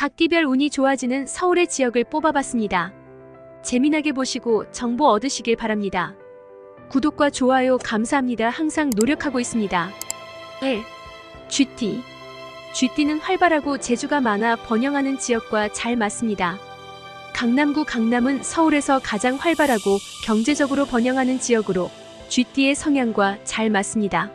각 띠별 운이 좋아지는 서울의 지역을 뽑아봤습니다. 재미나게 보시고 정보 얻으시길 바랍니다. 구독과 좋아요 감사합니다. 항상 노력하고 있습니다. 1. 쥐띠. 쥐띠는 활발하고 재주가 많아 번영하는 지역과 잘 맞습니다. 강남구 강남은 서울에서 가장 활발하고 경제적으로 번영하는 지역으로 쥐띠의 성향과 잘 맞습니다.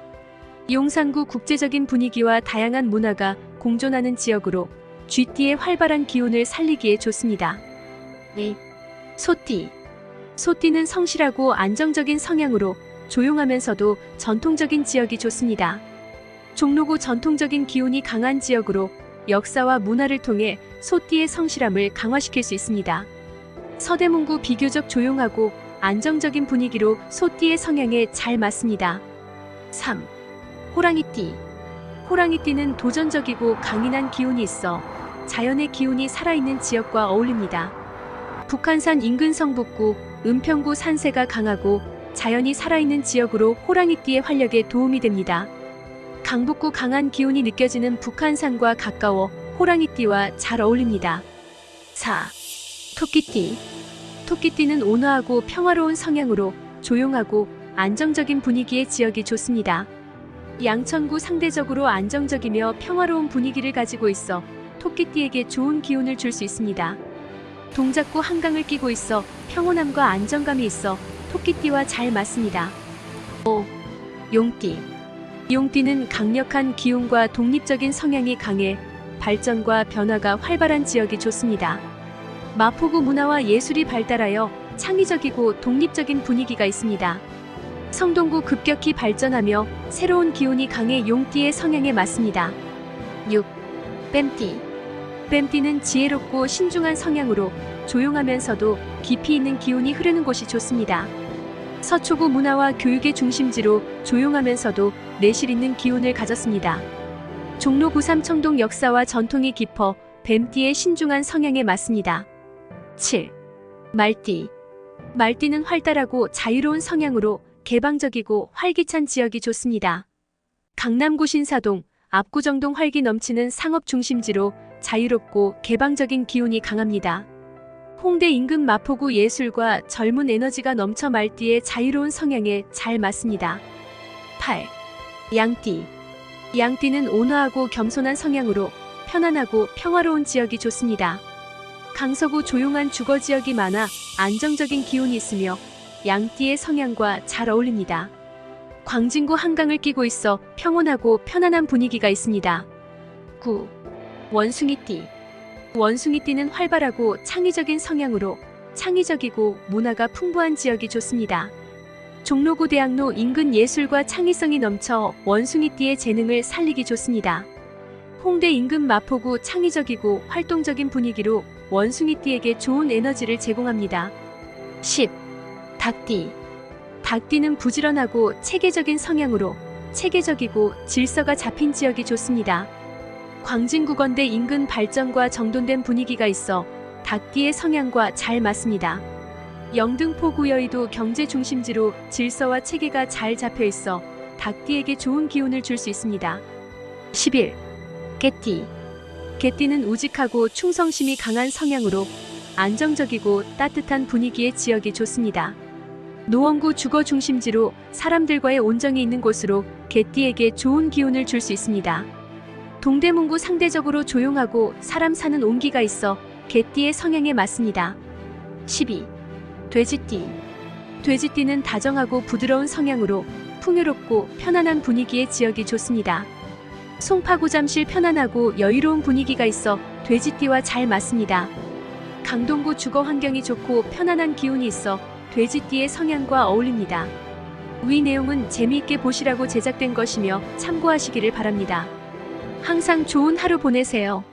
용산구 국제적인 분위기와 다양한 문화가 공존하는 지역으로 쥐띠의 활발한 기운을 살리기에 좋습니다. 2. 소띠. 소띠는 성실하고 안정적인 성향으로 조용하면서도 전통적인 지역이 좋습니다. 종로구 전통적인 기운이 강한 지역으로 역사와 문화를 통해 소띠의 성실함을 강화시킬 수 있습니다. 서대문구 비교적 조용하고 안정적인 분위기로 소띠의 성향에 잘 맞습니다. 3. 호랑이띠. 호랑이 띠는 도전적이고 강인한 기운이 있어 자연의 기운이 살아있는 지역과 어울립니다. 북한산 인근 성북구, 은평구 산세가 강하고 자연이 살아있는 지역으로 호랑이띠의 활력에 도움이 됩니다. 강북구 강한 기운이 느껴지는 북한산과 가까워 호랑이띠와 잘 어울립니다. 4. 토끼띠. 토끼띠는 온화하고 평화로운 성향으로 조용하고 안정적인 분위기의 지역이 좋습니다. 양천구 상대적으로 안정적이며 평화로운 분위기를 가지고 있어 토끼띠에게 좋은 기운을 줄 수 있습니다. 동작구 한강을 끼고 있어 평온함과 안정감이 있어 토끼띠와 잘 맞습니다. 5. 용띠. 용띠는 강력한 기운과 독립적인 성향이 강해 발전과 변화가 활발한 지역이 좋습니다. 마포구 문화와 예술이 발달하여 창의적이고 독립적인 분위기가 있습니다. 성동구 급격히 발전하며 새로운 기운이 강해 용띠의 성향에 맞습니다. 6. 뱀띠. 뱀띠는 지혜롭고 신중한 성향으로 조용하면서도 깊이 있는 기운이 흐르는 곳이 좋습니다. 서초구 문화와 교육의 중심지로 조용하면서도 내실 있는 기운을 가졌습니다. 종로 구삼청동 역사와 전통이 깊어 뱀띠의 신중한 성향에 맞습니다. 7. 말띠. 말띠는 활달하고 자유로운 성향으로 개방적이고 활기찬 지역이 좋습니다. 강남구 신사동, 압구정동 활기 넘치는 상업 중심지로 자유롭고 개방적인 기운이 강합니다. 홍대 인근 마포구 예술과 젊은 에너지가 넘쳐 말띠의 자유로운 성향에 잘 맞습니다. 8. 양띠. 양띠는 온화하고 겸손한 성향으로 편안하고 평화로운 지역이 좋습니다. 강서구 조용한 주거 지역이 많아 안정적인 기운이 있으며 양띠의 성향과 잘 어울립니다. 광진구 한강을 끼고 있어 평온하고 편안한 분위기가 있습니다. 9. 원숭이띠. 원숭이띠는 활발하고 창의적인 성향으로 창의적이고 문화가 풍부한 지역이 좋습니다. 종로구 대학로 인근 예술과 창의성이 넘쳐 원숭이띠의 재능을 살리기 좋습니다. 홍대 인근 마포구 창의적이고 활동적인 분위기로 원숭이띠에게 좋은 에너지를 제공합니다. 10. 닭띠. 닭띠는 부지런하고 체계적인 성향으로 체계적이고 질서가 잡힌 지역이 좋습니다. 광진구건대 인근 발전과 정돈된 분위기가 있어 닭띠의 성향과 잘 맞습니다. 영등포구 여의도 경제 중심지로 질서와 체계가 잘 잡혀 있어 닭띠에게 좋은 기운을 줄 수 있습니다. 11. 개띠. 개띠는 우직하고 충성심이 강한 성향으로 안정적이고 따뜻한 분위기의 지역이 좋습니다. 노원구 주거 중심지로 사람들과의 온정이 있는 곳으로 개띠에게 좋은 기운을 줄 수 있습니다. 동대문구 상대적으로 조용하고 사람 사는 온기가 있어 개띠의 성향에 맞습니다. 12. 돼지띠. 돼지띠는 다정하고 부드러운 성향으로 풍요롭고 편안한 분위기의 지역이 좋습니다. 송파구 잠실 편안하고 여유로운 분위기가 있어 돼지띠와 잘 맞습니다. 강동구 주거 환경이 좋고 편안한 기운이 있어 돼지띠의 성향과 어울립니다. 위 내용은 재미있게 보시라고 제작된 것이며 참고하시기를 바랍니다. 항상 좋은 하루 보내세요.